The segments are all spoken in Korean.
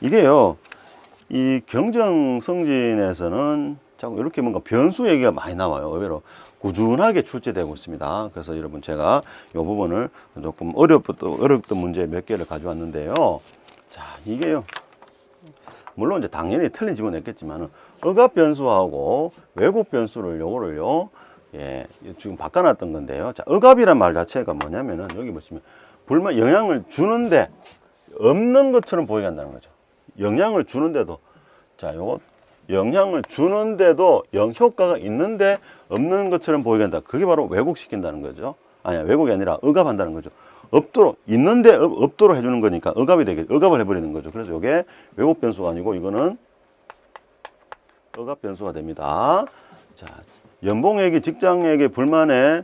이게요, 이 경정 성진에서는 자꾸 이렇게 뭔가 변수 얘기가 많이 나와요. 의외로 꾸준하게 출제되고 있습니다. 그래서 여러분 제가 이 부분을 조금 어렵던, 어렵던 문제 몇 개를 가져왔는데요. 자, 이게요. 물론 이제 당연히 틀린 지문 냈겠지만 억압 변수하고 왜곡 변수를 요거를요. 예, 지금 바꿔놨던 건데요. 자, 억압이란 말 자체가 뭐냐면은 여기 보시면 불만 영향을 주는데 없는 것처럼 보이게 한다는 거죠. 영향을 주는데도 자, 요거 영향을 주는데도 영 효과가 있는데 없는 것처럼 보이게 한다. 그게 바로 왜곡시킨다는 거죠. 아니야, 왜곡이 아니라 억압한다는 거죠. 없도록 있는데 없, 없도록 해주는 거니까 억압이 되게 억압을 해버리는 거죠. 그래서 이게 왜곡 변수가 아니고 이거는 억압 변수가 됩니다. 자, 연봉액이 직장에게 불만에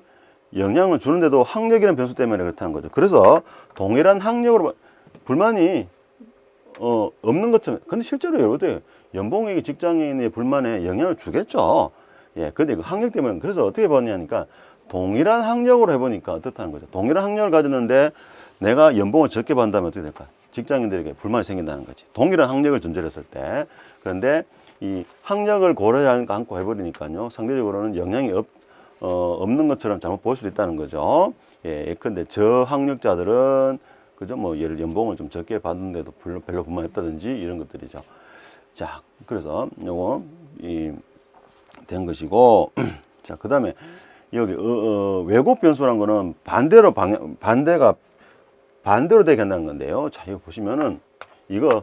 영향을 주는데도 학력이라는 변수 때문에 그렇다는 거죠. 그래서 동일한 학력으로 불만이 어, 없는 것처럼 근데 실제로 여러분들 연봉액이 직장인의 불만에 영향을 주겠죠. 예, 근데 그 학력 때문에 그래서 어떻게 봤냐니까 동일한 학력으로 해보니까 어떻다는 거죠. 동일한 학력을 가졌는데 내가 연봉을 적게 받는다면 어떻게 될까? 직장인들에게 불만이 생긴다는 거지. 동일한 학력을 전제로 했을 때. 그런데 이 학력을 고려하지 않고 해버리니까요. 상대적으로는 영향이 없, 어, 없는 것처럼 잘못 보일 수도 있다는 거죠. 예, 예컨대 저학력자들은 그죠? 뭐 예를 연봉을 좀 적게 받는데도 별로, 별로 불만했다든지 이런 것들이죠. 자, 그래서 요거 이 된 것이고 자, 그다음에 여기 어, 어, 왜곡 변수란 거는 반대로 방향 반대가 반대로 되게 한다는 건데요. 자, 이거 보시면은 이거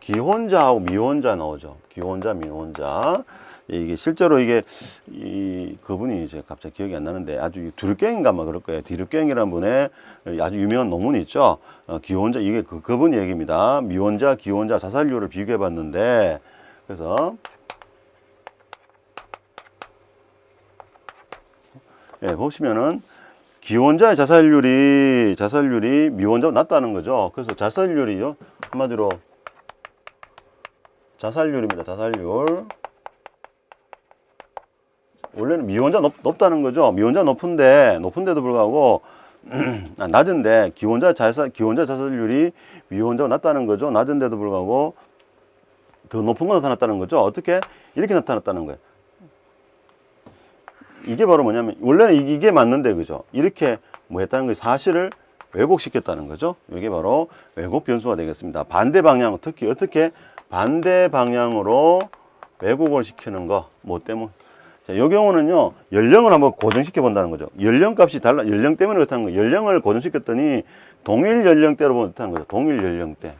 기혼자하고 미혼자 나오죠. 기혼자, 미혼자. 이게 실제로 이게 이 그분이 이제 갑자기 기억이 안 나는데 아주 두르갱인가 막 그럴 거예요. 디르갱이라는 분의 아주 유명한 논문이 있죠. 어, 기혼자 이게 그 그분 얘기입니다. 미혼자, 기혼자 자살률을 비교해 봤는데 그래서 예, 보시면은 기혼자의 자살률이 자살률이 미혼자보다 낮다는 거죠. 그래서 자살률이요 한마디로 자살률입니다. 자살률. 원래는 미혼자 높, 높다는 거죠. 미혼자 높은데 높은데도 불구하고 아, 낮은데 기혼자 자살 기혼자 자살률이 미혼자가 낮다는 거죠. 낮은데도 불구하고 더 높은 거 나타났다는 거죠. 어떻게 이렇게 나타났다는 거예요. 이게 바로 뭐냐면 원래는 이- 이게 맞는데 그죠? 이렇게 뭐 했다는 거 사실을 왜곡시켰다는 거죠. 이게 바로 왜곡 변수가 되겠습니다. 반대 방향 특히 어떻게 반대 방향으로 왜곡을 시키는 거 뭐 때문에 자, 이 경우는요 연령을 한번 고정시켜 본다는 거죠. 연령 값이 달라 연령 때문에 그렇다는 거예요. 연령을 고정시켰더니 동일 연령대로 보면 그렇다는 거죠. 동일 연령대.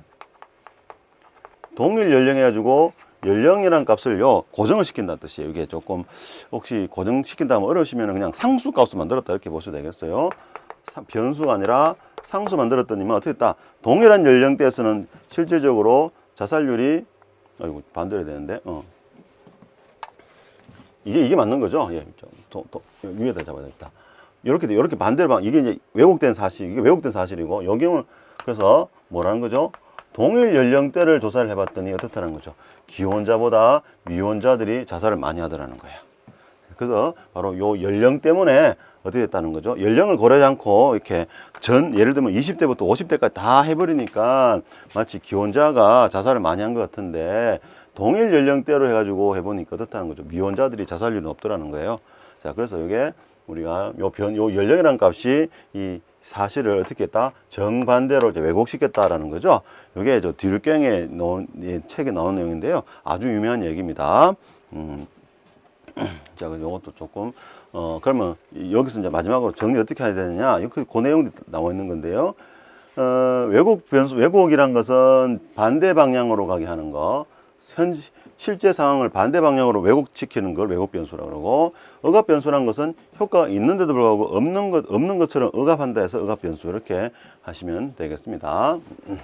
동일 연령 해가지고 연령이란 값을요 고정을 시킨다는 뜻이에요. 이게 조금 혹시 고정시킨다면 어려우시면 그냥 상수 값을 만들었다 이렇게 보셔도 되겠어요. 사- 변수가 아니라 상수 만들었더니만 어떻게 했다? 동일한 연령대에서는 실질적으로 자살률이 아이고 반대로 되는데 어. 이게 이게 맞는 거죠? 예, 저, 또, 또 위에다 잡아야 되겠다. 이렇게 돼, 이렇게 반대로 방 이게 이제 왜곡된 사실, 이게 왜곡된 사실이고 여경을 그래서 뭐라는 거죠? 동일 연령대를 조사를 해봤더니 어떻다는 거죠? 기혼자보다 미혼자들이 자살을 많이 하더라는 거예요. 그래서 바로 요 연령 때문에 어떻게 됐다는 거죠? 연령을 고려하지 않고 이렇게 전 예를 들면 20대부터 50대까지 다 해버리니까 마치 기혼자가 자살을 많이 한 것 같은데 동일 연령대로 해가지고 해보니까 어떻다는 거죠? 미혼자들이 자살률이 높더라는 거예요. 자, 그래서 이게 우리가 요 변, 요 연령이라는 값이 이 사실을 어떻게 했다? 정반대로 이제 왜곡시켰다라는 거죠. 이게 저 놓은, 이 책에 나온 내용인데요. 아주 유명한 얘기입니다. 음, 자, 요것도 조금, 어, 그러면 이- 여기서 이제 마지막으로 정리 어떻게 해야 되느냐. 이그 그 내용이 나와 있는 건데요. 어, 왜곡 변수, 왜곡이란 것은 반대 방향으로 가게 하는 거. 현, 실제 상황을 반대 방향으로 왜곡시키는 걸 왜곡 변수라고 그러고, 억압 변수란 것은 효과가 있는데도 불구하고 없는 것, 없는 것처럼 억압한다 해서 억압 변수 이렇게 하시면 되겠습니다. 음.